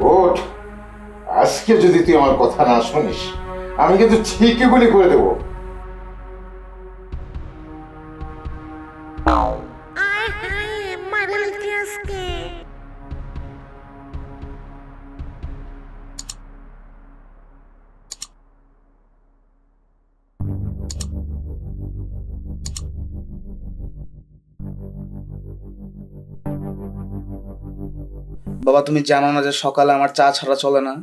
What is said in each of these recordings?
ওঠ। আজকে যদি তুই আমার কথা না শুনিস আমি কিন্তু ঠিকই গুলি করে দেবো। বাবা তুমি জানো না যে সকালে আমার চা ছাড়া চলে না?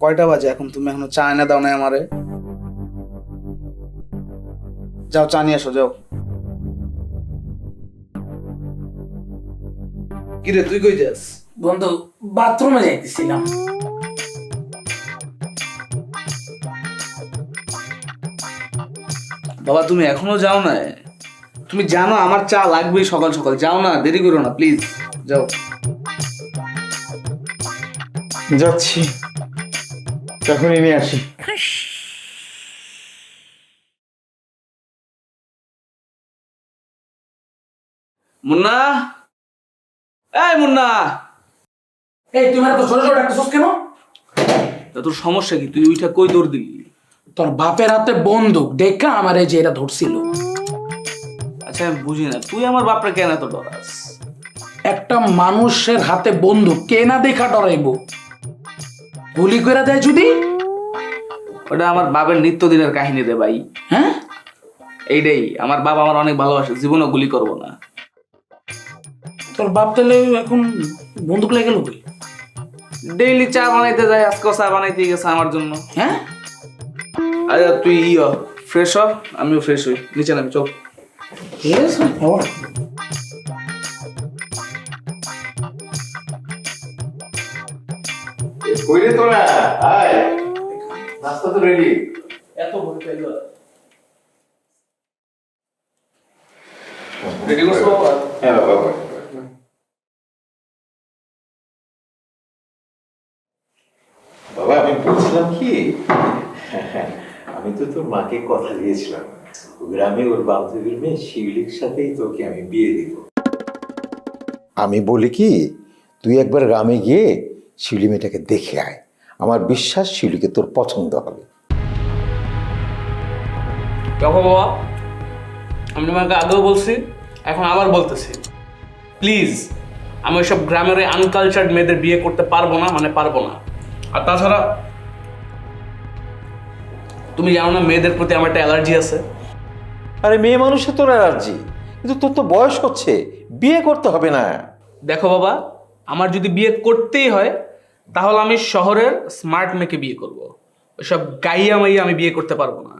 কয়টা বাজে এখন? তুমি এখনও চা এনে দাও না আমারে। যাও চা নিয়ে আসো যাও। কিরে তুই কই যাস? বন্ধু বাথরুমে যাইতেছিলাম। বাবা তুমি এখনও যাও না তুমি জানো আমার চা লাগবেই সকাল সকাল। যাও না দেরি করো না প্লিজ যাও। যাচ্ছি। তখনই নিয়ে আসি। মুন্না? এই মুন্না! এই তুমি এত ছোট ছোট ডাকতেছস কেন? তা তোর সমস্যা কি? তুই ওইটা কই দৌড় দিলি? তোর বাপের হাতে বন্দুক। দেখা আমার এই যে এটা ধরছিল। আচ্ছা আমি বুঝি না। তুই আমার বাপরে কেন এত ডরাস? একটা মানুষের হাতে বন্দুক কে না দেখা ডরাইব? গুলি করে দেয় যদি? ওটা আমার বাবার নিত্যদিনের কাহিনী রে ভাই। হ্যাঁ? এইটাই। আমার বাবা আমার অনেক ভালোবাসে জীবনে গুলি করব না। তোর বাপ তাহলে এখন বন্দুক লেগে গেল ডেইলি চা বানাইতে যায় আজকেও চা বানাইতে গেছে আমার জন্য। হ্যাঁ? আরে তুই ইয় ফ্রেশ হ আমিও ফ্রেশ হই। নিচে নামি চল। আছে আবার। কইরে তোরা আয় নাস্তা তো রেডি এত ভয় পেল রেডি করছ বাবা? হ্যাঁ বাবা বাবা। বাবা আমি বলছিলাম কি আমি তো তোর মাকে কথা দিয়েছিলাম গ্রামে ওর বান্ধবীর মেয়ে শিউলির সাথেই তোকে আমি বিয়ে দিব। আমি বলি কি তুই একবার গ্রামে গিয়ে শিউলি মেয়েটাকে দেখে আয়। আমার বিশ্বাস শিউলিকে তোর পছন্দ হবে। দেখো বাবা? আমি তোমাকে আগেও বলছি এখন আবার বলতেছি। প্লিজ আমি ওইসব গ্রামের আনকালচার্ড মেয়েদের বিয়ে করতে পারব না মানে পারব না। আর তাছাড়া তুমি জানো না মেয়েদের প্রতি আমার একটা অ্যালার্জি আছে? আরে মেয়ে মানুষের তোর অ্যালার্জি। কিন্তু তোর তো বয়স হচ্ছে, বিয়ে করতে হবে না। দেখো বাবা, আমার যদি বিয়ে করতেই হয়, তাহলে আমি শহরের স্মার্ট মেয়েকে বিয়ে করব। ওইসব গাইয়া মাইয়া আমি বিয়ে করতে পারব না।